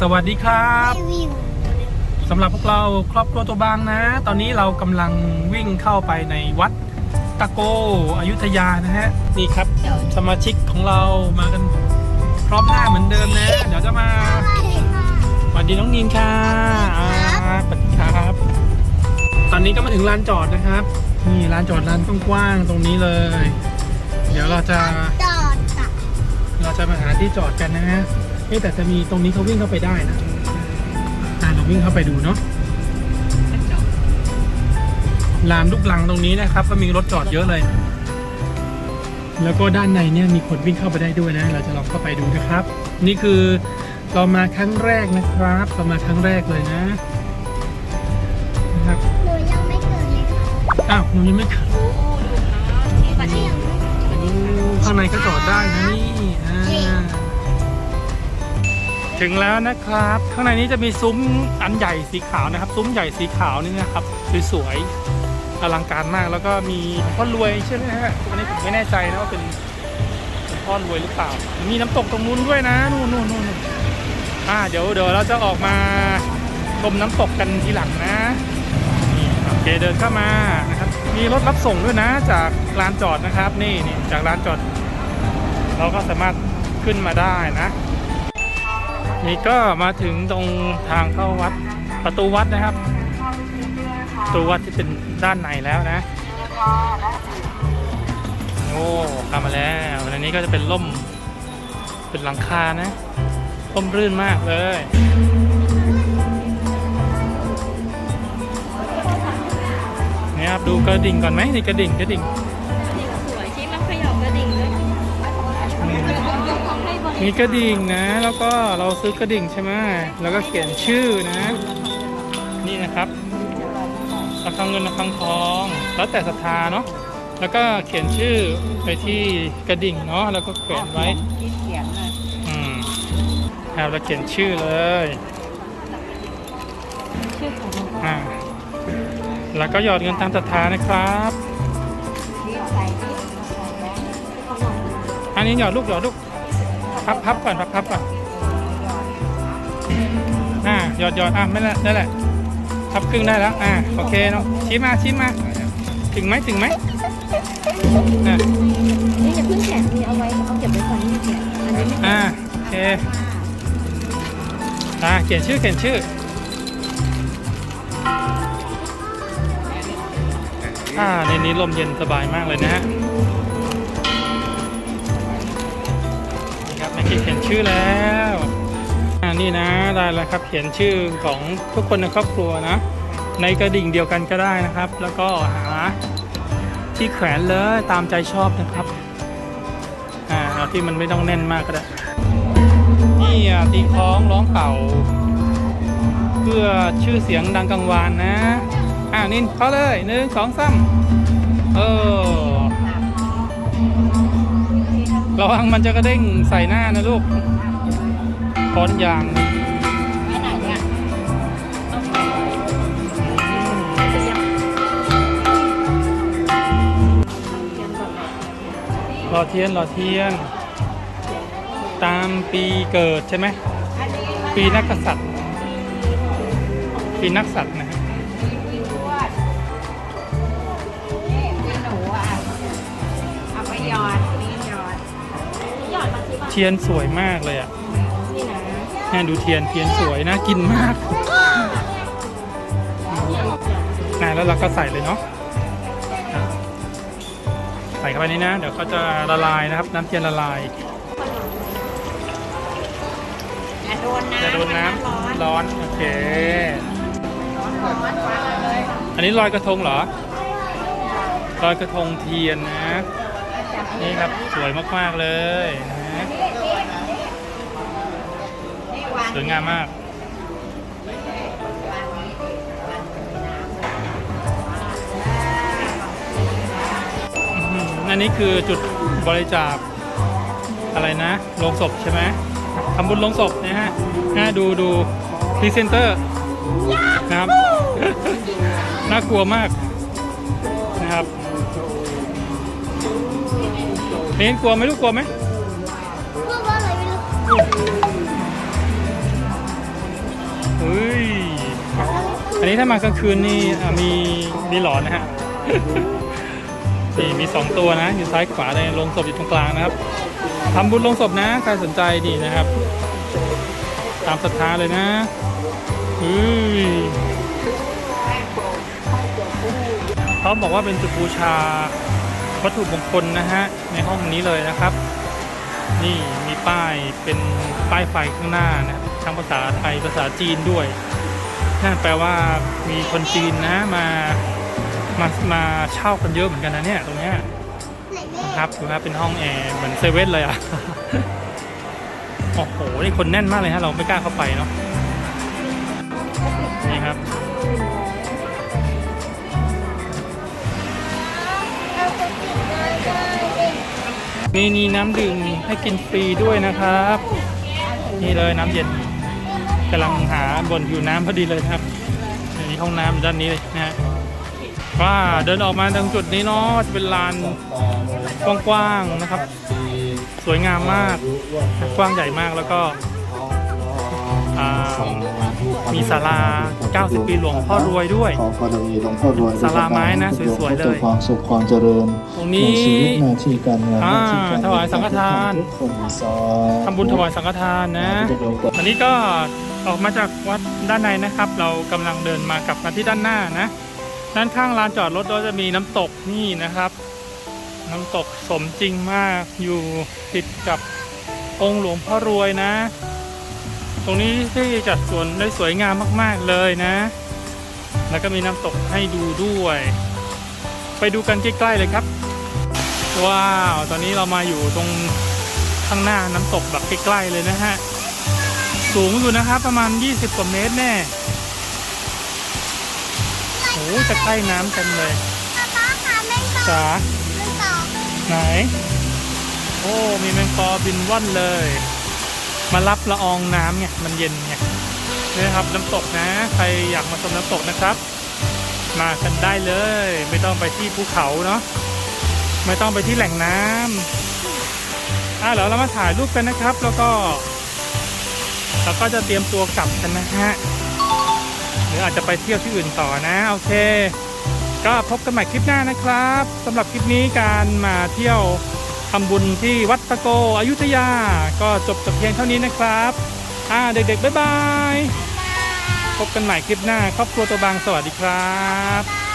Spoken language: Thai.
สวัสดีครับรีวิวสำหรับพวกเราครอบครัวตัวบางนะ ตอนนี้เรากำลังวิ่งเข้าไปในวัดตะโกอยุธยานะฮะนี่ครับ สมาชิกของเรามากันพร้อมหน้าเหมือนเดิมนะ เดี๋ยวจะมาสวัสดีน้องนินค่ะอ่าสวัสดีครับ ตอนนี้ก็มาถึงลานจอดนะครับ นี่ลานจอดลานกว้างๆตรงนี้เลย เดี๋ยวเราจะจอดตักเราจะมาหาที่จอดกันนะฮะ เอ๊ะแต่จะมีตรงนี้เขาวิ่งเข้าไปได้นะอ่าเราวิ่งเข้าไปดูเนาะลานลูกลังตรงนี้นะครับ ก็มีรถจอดเยอะเลย แล้วก็ด้านในเนี่ยมีคนวิ่งเข้าไปได้ด้วยนะ เราจะลองเข้าไปดูนะครับ นี่คือเรามาครั้งแรกนะครับเรามาครั้งแรกเลยนะนะครับหนูยังไม่เกิดเลยค่ะอ้าวหนูยังไม่เคยปัดยังข้างในก็จอดได้นะนี่อ่า ถึงแล้วนะครับ ข้างในนี้จะมีซุ้มอันใหญ่สีขาวนะครับ ซุ้มใหญ่สีขาวนี่นะครับสวยๆอลังการมากแล้วก็มีพ่อรวยใช่ไหมฮะอันนี้ผมไม่แน่ใจนะว่าเป็นพ่อรวยหรือเปล่า มีน้ำตกตรงนู้นด้วยนะนู่นนู่นนู่นอ่าเดี๋ยวเดี๋ยวเราจะออกมาชมน้ำตกกันทีหลังนะโอเคเดินเข้ามานะครับมีรถรับส่งด้วยนะจากลานจอดนะครับ นี่นี่จากลานจอด เราก็สามารถขึ้นมาได้นะ นี่ก็มาถึงตรงทางเข้าวัดประตูวัดนะครับประตูวัดที่เป็นด้านในแล้วนะ โอ้เข้ามาแล้วอันนี้ก็จะเป็นร่มเป็นหลังคานะร่มรื่นมากเลยนี่ครับดูกระดิ่งก่อนไหมนี่กระดิ่งกระดิ่ง มีกระดิ่งนะ แล้วก็เราซื้อกระดิ่งใช่ไหมแล้วก็เขียนชื่อนะ นี่นะครับระฆังเงินระฆังทอง แล้วแต่ศรัทธาเนาะแล้วก็เขียนชื่อไปที่กระดิ่งเนาะแล้วก็แขวนไว้ที่เขียนเลยอืมครับแล้วเขียนชื่อเลยชื่อของหลวงพ่ออ่าแล้วก็หยอดเงินตามศรัทธานะครับที่ใส่ที่ใส่แบงค์อันนี้หยอดลูกหยอดลูก พับพับก่อนพับพับก่อนอ่าหยอดหยอดอะไม่ละได้แหละพับครึ่งได้แล้วอ่าโอเคเนาะชี้มาชี้มาถึงไหมถึงไหมอ่านี่จะขึ้นแขนนี่เอาไว้เอาเก็บไว้ก่อนนี่แขนอันนี้ไม่อ่าโอเคอ่าเขียนชื่อเขียนชื่ออ่าในนี้ลมเย็นสบายมากเลยนะฮะ เขียนชื่อแล้วอ่านี่นะได้แล้วครับเขียนชื่อของทุกคนในครอบครัวนะ ในกระดิ่งเดียวกันก็ได้นะครับ แล้วก็หาที่แขวนเลยตามใจชอบนะครับอ่าเอาที่มันไม่ต้องแน่นมากก็ได้นี่อะตีคล้องร้องเป่า เพื่อชื่อเสียงดังกังวานนะอ่านินเข้าเลยหนึ่งสองสามเออ ระวังมันจะกระเด้งใส่หน้านะลูกค้อนยางรอเทียนรอเทียน ตามปีเกิดใช่ไหม ปีนักษัตริย์ ปีนักสัตว์นะ ที่บ้านเทียนสวยมากเลยอะนี่นะแม่ดูเทียนเทียนสวยนะกินมากนะแล้วเราก็ใส่เลยเนาะอะใส่เข้าไปนี่นะ เดี๋ยวเขาจะละลายนะครับ น้ำเทียนละลายอย่าโดนน้ำจะโดนน้ร้อนำร้อน โอเคร้อนร้อนวางเลยอันนี้ลอยกระทงเหรอลอยกระทงเทียนนะ นี่ครับสวยมากๆเลยนะนี่วาง สวยงามมากอื้อหืออันนี้คือจุดบริจาคอะไรนะโรงศพใช่ไหมทำบุญโรงศพนะฮะน่าดูดูพรีเซนเตอร์นะครับ น่ากลัวมากนะครับเน้นกลัวไหมลูกกลัวไหมพูดว่าอะไรไม่รู้ นนี้ถ้ามากลางคืนนี่อะมีมีหลอนนะฮะ นี่มีสองตัวนะอยู่ซ้ายขวาเลยลงศพอยู่ตรงกลางนะครับทำบุญลงศพนะใครสนใจดีนะครับ ตามศรัทธาเลยนะอุ้ยเขาบอกว่าเป็นจุดบูชาวัตถุมงคลนะฮะในห้องนี้เลยนะครับ นี่มีป้ายเป็นป้ายไฟข้างหน้านะทั้งภาษาไทยภาษาจีนด้วย นั่นแปลว่ามีคนจีนนะมามามาเช่ากันเยอะเหมือนกันนะเนี่ยตรงเนี้ยนะครับดูครับเป็นห้องแอร์เหมือนเซเว่นเลยอะโอ้โหนี่คนแน่นมากเลยฮะเราไม่กล้าเข้าไปเนาะนี่ครับเราจะติดได้ได้มีนีน้ำดื่มให้กินฟรีด้วยนะครับ นี่เลยน้ำเย็น กำลังหาบนผิวน้ำพอดีเลยครับอันนี้ห้องน้ำด้านนี้เลยนะฮะว่าเดินออกมาตรงจุดนี้เนาะจะเป็นลานกว้างๆนะครับ สวยงามมากกว้างใหญ่มากแล้วก็ มีศาลา 90 ปีหลวงพ่อรวยด้วยศาลาไม้นะสวยๆเลยขอความสุขความเจริญตรงนี้ในชีวิตหน้าที่การงานถวายสังฆทานทำบุญถวายสังฆทานนะอันนี้ก็ออกมาจากวัดด้านในนะครับ เรากำลังเดินมากลับมาที่ด้านหน้านะ ด้านข้างลานจอดรถก็จะมีน้ำตกนี่นะครับ น้ำตกสมจริงมากอยู่ติดกับองค์หลวงพ่อรวยนะ ตรงนี้ที่จัดสวนได้สวยงามมาก ๆ เลยนะ แล้วก็มีน้ำตกให้ดูด้วย ไปดูกันใกล้ ๆ เลยครับ ว้าว ตอนนี้เรามาอยู่ตรงข้างหน้าน้ำตกแบบใกล้ ๆ เลยนะฮะ สูงอยู่นะครับ ประมาณ 20 กว่าเมตรแน่โอ้จะใกล้น้ำกันเลยป๊าป๊าค่ะแม่งต่อจ๋าแม่งต่อไหน โอ้ มีแมงปอบินว่อนเลย มารับละอองน้ำไงมันเย็นไงนี่นะครับน้ำตกนะ ใครอยากมาชมน้ำตกนะครับ มากันได้เลย ไม่ต้องไปที่ภูเขาเนาะไม่ต้องไปที่แหล่งน้ำอะเดี๋ยวเรามาถ่ายรูปกันนะครับ แล้วก็เราก็จะเตรียมตัวกลับกันนะฮะหรืออาจจะไปเที่ยวที่อื่นต่อนะโอเค ก็พบกันใหม่คลิปหน้านะครับสำหรับคลิปนี้การมาเที่ยว ทำบุญที่วัดตะโกอยุธยา ก็จบแต่เพียงเท่านี้นะครับอ่าเด็กๆ บ๊ายบาย พบกันใหม่คลิปหน้า ครอบครัวตัวบางสวัสดีครับ